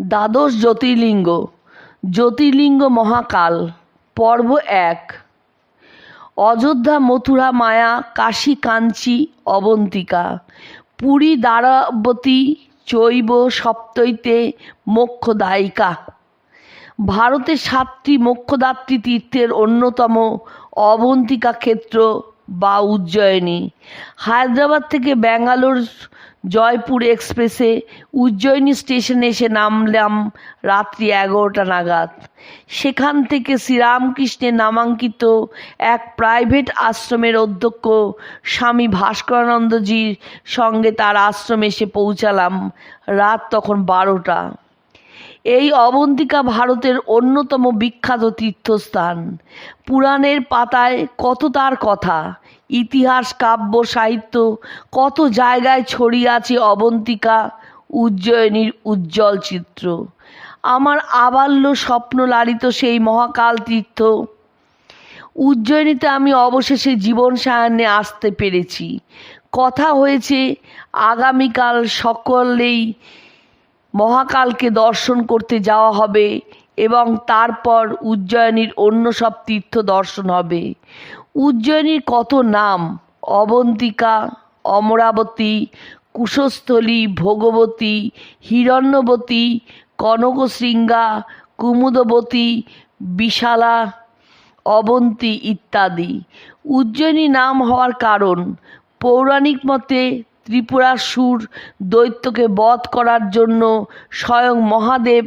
দ্বাদশ জ্যোতির্লিঙ্গ। জ্যোতির্লিঙ্গ মহাকাল, পর্ব এক। অযোধ্যা, মথুরা, মায়া, কাশী, কাঞ্চি, অবন্তিকা। পুরী, দ্বারাবতী, চৈব সপ্তৈতে মোক্ষদায়িকা। ভারতের সাতটি মোক্ষদাত্রী তীর্থের অন্যতম অবন্তিকা ক্ষেত্র বা উজ্জয়িনী। হায়দ্রাবাদ থেকে ব্যাঙ্গালোর, জয়পুর এক্সপ্রেসে উজ্জয়িনী স্টেশনে এসে নামলাম রাত্রি এগারোটা নাগাদ। সেখান থেকে শ্রীরামকৃষ্ণের নামাঙ্কিত এক প্রাইভেট আশ্রমের অধ্যক্ষ স্বামী ভাস্করানন্দজির সঙ্গে তার আশ্রমে এসে পৌঁছালাম রাত তখন বারোটা। এই অবন্তিকা ভারতের অন্যতম বিখ্যাত তীর্থস্থান। পুরাণের পাতায় কত তার কথা, ইতিহাস, কাব্য, সাহিত্য, কত জায়গায় ছড়িয়ে আছে অবন্তিকা, উজ্জয়িনীর উজ্জ্বল চিত্র। আমার আবাল্য স্বপ্ন লালিত সেই মহাকাল তীর্থ। উজ্জয়িনীতে আমি অবশেষে জীবন সায়ান্নে আসতে পেরেছি। কথা হয়েছে, আগামীকাল সকলেই মহাকালকে দর্শন করতে যাওয়া হবে এবং তারপর উজ্জয়িনীর অন্য সব তীর্থ দর্শন হবে। উজ্জয়িনীর কত নাম? অবন্তিকা, অমরাবতী, কুশস্থলী, ভোগবতী, হিরণ্যবতী, কনকশৃঙ্গা, কুমুদবতী, বিশালা, অবন্তী ইত্যাদি। উজ্জয়িনী নাম হওয়ার কারণ পৌরাণিক মতে ত্রিপুরাসুর দৈত্যকে বধ করার জন্য স্বয়ং মহাদেব,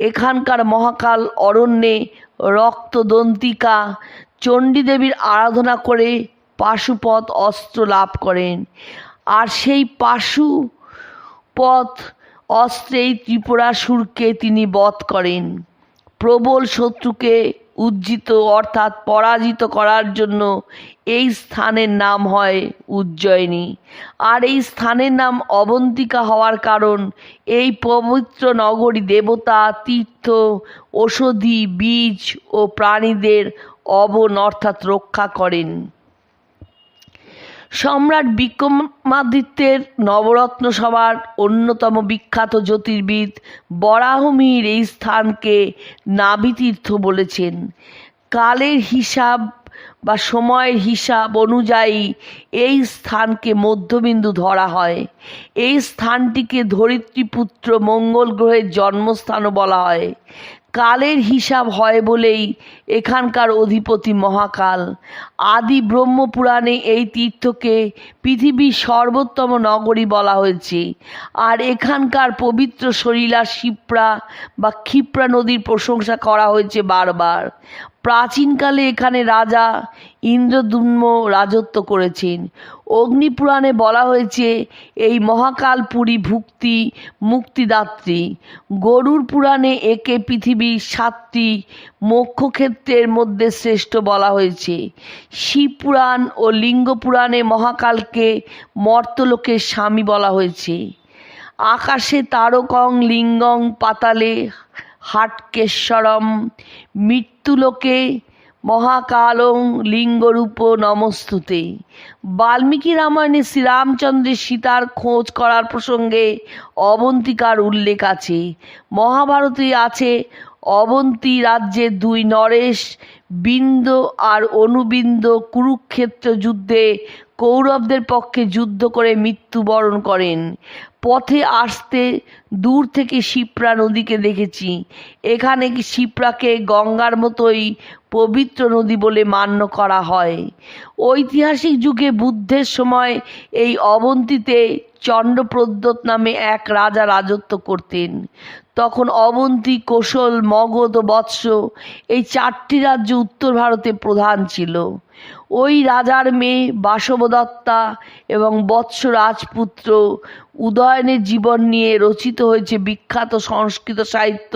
এখানকার মহাকাল অরণ্যে রক্তদন্তিকা চণ্ডীদেবীর আরাধনা করে পাশুপথ অস্ত্র লাভ করেন। আর সেই পাশুপথ অস্ত্রেই ত্রিপুরাসুরকে তিনি বধ করেন। প্রবল শত্রুকে উজ্জিত, অর্থাৎ পরাজিত করার জন্য এই স্থানের নাম হয় উজ্জয়িনী। আর এই স্থানের নাম অবন্তিকা হওয়ার কারণ এই পবিত্র নগরী দেবতা, তীর্থ, ঔষধি, বীজ ও প্রাণীদের অবন অর্থাৎ রক্ষা করেন। সম্রাট বিক্রমাদিত্যের নবরত্ন সভার অন্যতম বিখ্যাত জ্যোতির্বিদ বরাহমিহির এই স্থানকে নাভিতীর্থ বলেছেন। কালের হিসাব বা সময়ের হিসাব অনুযায়ী এই স্থানকে মধ্যবিন্দু ধরা হয়। এই স্থানটিকে ধরিত্রীপুত্র মঙ্গল গ্রহের জন্মস্থানও বলা হয়। কালের হিসাব হয় বলেই এখানকার অধিপতি মহাকাল। আদি ব্রহ্মপুরাণে এই তীর্থকে পৃথিবীর সর্বোত্তম নগরী বলা হয়েছে। আর এখানকার পবিত্র শরীলা শিপ্রা বা ক্ষিপ্রা নদীর প্রশংসা করা হয়েছে বারবার। প্রাচীনকালে এখানে রাজা ইন্দ্রদুম্ন রাজত্ব করেছেন। অগ্নিপুরাণে বলা হয়েছে, এই মহাকালপুরী ভুক্তি, মুক্তিদাত্রী। গরুর পুরাণে একে পৃথিবীর সাতটি মোক্ষক্ষেত্রের মধ্যে শ্রেষ্ঠ বলা হয়েছে। শিবপুরাণ ও লিঙ্গপুরাণে মহাকালকে মর্তলোকের স্বামী বলা হয়েছে। আকাশে তারকং, লিঙ্গং, পাতালে হাটকেশ্বরম, মৃত্যুলোকে, মহাকালং লিঙ্গরূপ নমস্তুতে। বাল্মীকি রামায়ণে শ্রীরামচন্দ্রের সীতার খোঁজ করার প্রসঙ্গে অবন্তিকার উল্লেখ আছে। মহাভারতে আছে, অবন্তী রাজ্যের দুই নরেশ, বিন্দ আর অনুবিন্দ কুরুক্ষেত্র যুদ্ধে কৌরবদের পক্ষে যুদ্ধ করে মৃত্যুবরণ করেন। পথে আসতে দূর থেকে শিপ্রা নদীকে দেখেছি। এখানে কি শিপ্রাকে গঙ্গার মতোই পবিত্র নদী বলে মান্য করা হয়? ঐতিহাসিক যুগে বুদ্ধের সময় এই অবন্তীতে চণ্ডপ্রদ্যোত নামে এক রাজা রাজত্ব করতেন। তখন অবন্তী, কোশল, মগধ, বৎস এই চারটি রাজ্য উত্তর ভারতে প্রধান ছিল। ওই রাজার মেয়ে বাসবদত্তা এবং বৎস রাজপুত্র উদয়নের জীবন নিয়ে রচিত হয়েছে বিখ্যাত সংস্কৃত সাহিত্য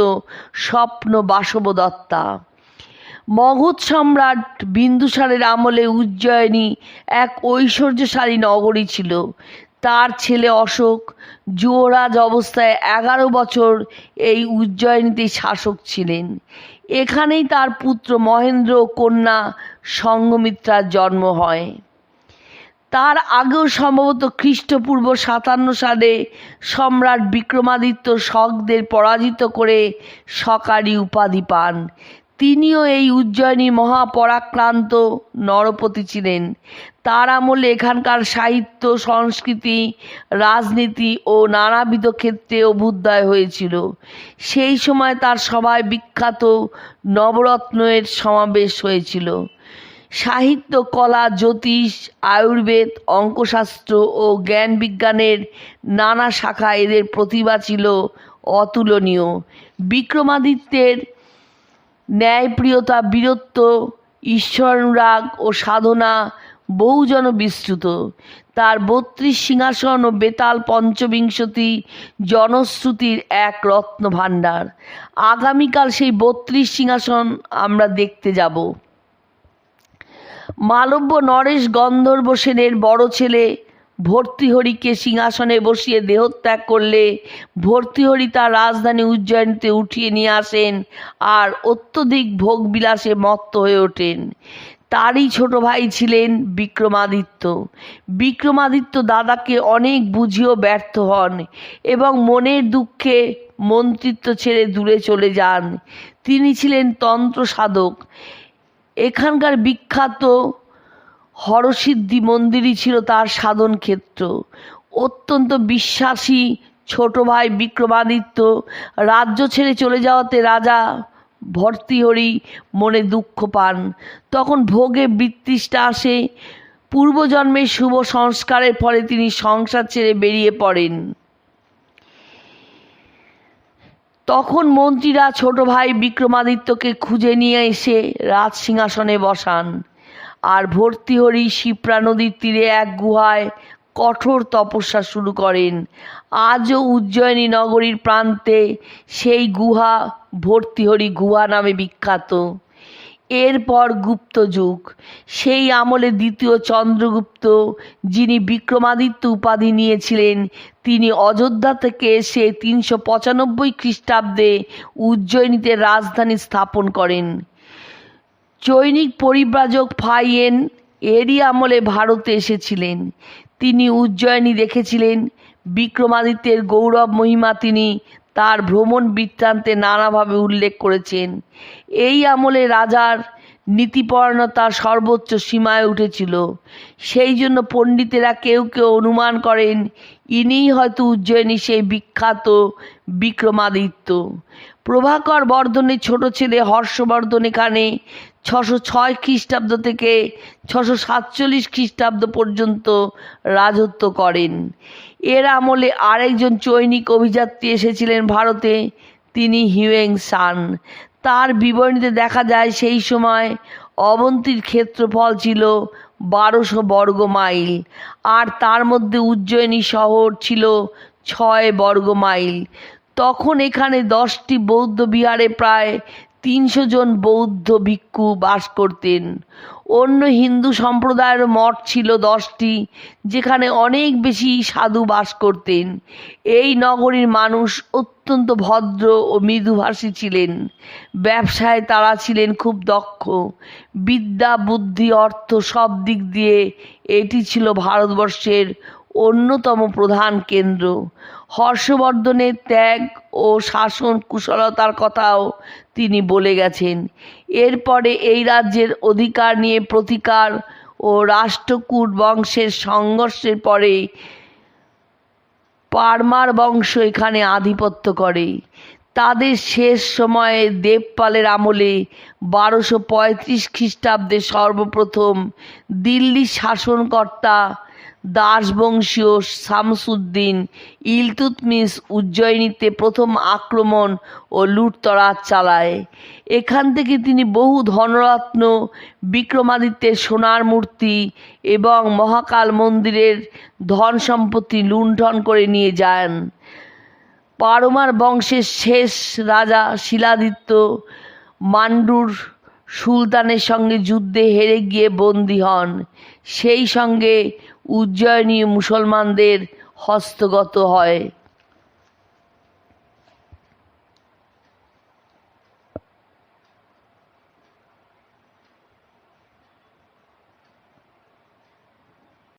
স্বপ্ন বাসবদত্তা। মগধ সম্রাট বিন্দুসারের আমলে উজ্জয়িনী এক ঐশ্বর্যশালী নগরী ছিল। তার ছেলে অশোক যুবরাজ অবস্থায় এগারো বছর এই উজ্জয়িনীতে শাসক ছিলেন। এখানেই তার পুত্র মহেন্দ্র কন্যা সঙ্গমিত্রার জন্ম হয়। তার আগেও সম্ভবত খ্রিস্টপূর্ব সাতান্ন সালে সম্রাট বিক্রমাদিত্য শকদের পরাজিত করে সকারি উপাধি পান। তিনিও এই উজ্জয়িনী মহাপরাক্রান্ত নরপতি ছিলেন। তার আমলে এখানকার সাহিত্য, সংস্কৃতি, রাজনীতি ও নানাবিধ ক্ষেত্রে অভ্যুদয় হয়েছিল। সেই সময় তার সভায় বিখ্যাত নবরত্নের সমাবেশ হয়েছিল। সাহিত্য, কলা, জ্যোতিষ, আয়ুর্বেদ, অঙ্কশাস্ত্র ও জ্ঞান বিজ্ঞানের নানা শাখা এদের প্রতিভা ছিল অতুলনীয়। বিক্রমাদিত্যের ন্যায়প্রিয়তা, বীরত্ব ঈশ্বরানুরাগ ও সাধনা বহুজন বিস্তৃত। তার বত্রিশ সিংহাসন ও বেতাল পঞ্চবিংশতি জনশ্রুতির এক রত্ন ভাণ্ডার আগামীকাল সেই বত্রিশ সিংহাসন আমরা দেখতে যাব। মালব্য নরেশ গন্ধর্ব সেনের বড় ছেলে ভর্তৃহরিকে সিংহাসনে বসিয়ে দেহত্যাগ করলে ভর্তৃহরি তার রাজধানী উজ্জয়িনীতে উঠিয়ে নিয়ে আসেন আর অত্যধিক ভোগবিলাসে মত্ত হয়ে ওঠেন। তারই ছোট ভাই ছিলেন বিক্রমাদিত্য। বিক্রমাদিত্য দাদাকে অনেক বুঝিয়েও ব্যর্থ হন এবং মনের দুঃখে মন্ত্রিত্ব ছেড়ে দূরে চলে যান। তিনি ছিলেন তন্ত্র সাধক এখানকার বিখ্যাত হরসিদ্ধি মন্দিরই ছিল তার সাধন ক্ষেত্র। অত্যন্ত বিশ্বাসী ছোট ভাই বিক্রমাদিত্য রাজ্য ছেড়ে চলে যাওয়াতে রাজা ভর্তৃহরি মনে দুঃখ পান। তখন ভোগে বৃত্তিষ্ঠা আসে। পূর্বজন্মের শুভ সংস্কারের ফলে তিনি সংসার ছেড়ে বেরিয়ে পড়েন। তখন মন্ত্রীরা ছোট ভাই বিক্রমাদিত্যকে খুঁজে নিয়ে এসে রাজ সিংহাসনে বসান। আর ভর্তৃহরি শিপ্রা নদীর তীরে এক গুহায় কঠোর তপস্যা শুরু করেন। আজও উজ্জয়িনী নগরীর প্রান্তে সেই গুহা ভর্তৃহরি গুহা নামে বিখ্যাত। এরপর গুপ্ত যুগ। সেই আমলে দ্বিতীয় চন্দ্রগুপ্ত, যিনি বিক্রমাদিত্য উপাধি নিয়েছিলেন, তিনি অযোধ্যা থেকে এসে তিনশো পঁচানব্বই খ্রিস্টাব্দে উজ্জয়িনীতে রাজধানী স্থাপন করেন। চৈনিক পরিব্রাজক ফাইয়েন এরই আমলে ভারতে এসেছিলেন। তিনি উজ্জয়িনী দেখেছিলেন। বিক্রমাদিত্যের গৌরব মহিমা তিনি তার ভ্রমণ বৃত্তান্তে নানাভাবে উল্লেখ করেছেন। এই আমলে রাজার নীতিপরায়ণতা সর্বোচ্চ সীমায় উঠেছিল। সেই জন্য পণ্ডিতেরা কেউ কেউ অনুমান করেন, ইনিই হয়তো উজ্জয়িনী সেই বিখ্যাত বিক্রমাদিত্য। প্রভাকর বর্ধনের ছোট ছেলে হর্ষবর্ধন এখানে ছশো ছয় খ্রিস্টাব্দ থেকে ছশো সাতচল্লিশ খ্রিস্টাব্দ পর্যন্ত রাজত্ব করেন। এর আমলে আরেকজন চৈনিক অভিযাত্রী এসেছিলেন ভারতে, তিনি হিউয়েং সান। তার বিবরণীতে দেখা যায় সেই সময় অবন্তীর ক্ষেত্রফল ছিল বারোশো বর্গ মাইল, আর তার মধ্যে উজ্জয়িনী শহর ছিল ছয় বর্গ মাইল। তখন এখানে দশটি বৌদ্ধ বিহারে প্রায় তিনশো জন বৌদ্ধ ভিক্ষু বাস করতেন। অন্য হিন্দু সম্প্রদায়ের মঠ ছিল দশটি, যেখানে অনেক বেশি সাধু বাস করতেন। এই নগরীর মানুষ অত্যন্ত ভদ্র ও মৃদুভাষী ছিলেন। ব্যবসায় তারা ছিলেন খুব দক্ষ। বিদ্যা, বুদ্ধি, অর্থ সব দিক দিয়ে এটি ছিল ভারতবর্ষের অন্যতম প্রধান কেন্দ্র। হর্ষবর্ধনের ত্যাগ ও শাসন কুশলতার কথাও তিনি বলে গেছেন। এরপরে এই রাজ্যের অধিকার নিয়ে প্রতিকার ও রাষ্ট্রকূট বংশের সংঘর্ষের পরে পারমার বংশ এখানে আধিপত্য করে। তাদের শেষ সময়ে দেবপালের আমলে বারোশো পঁয়ত্রিশ খ্রিস্টাব্দে সর্বপ্রথম দিল্লির শাসনকর্তা দাসবংশীয় শামসুদ্দিন ইলতুৎমিশ উজ্জয়িনীতে প্রথম আক্রমণ ও লুটতরাজ চালায়। এখান থেকে তিনি বহু ধনরত্ন, বিক্রমাদিত্যের সোনার মূর্তি এবং মহাকাল মন্দিরের ধন সম্পত্তি লুণ্ঠন করে নিয়ে যান। পারমার বংশের শেষ রাজা শিলাদিত্য মান্ডুর সুলতানের সঙ্গে যুদ্ধে হেরে গিয়ে বন্দী হন। সেই সঙ্গে উজ্জয়নী মুসলমানদের হস্তগত হয়।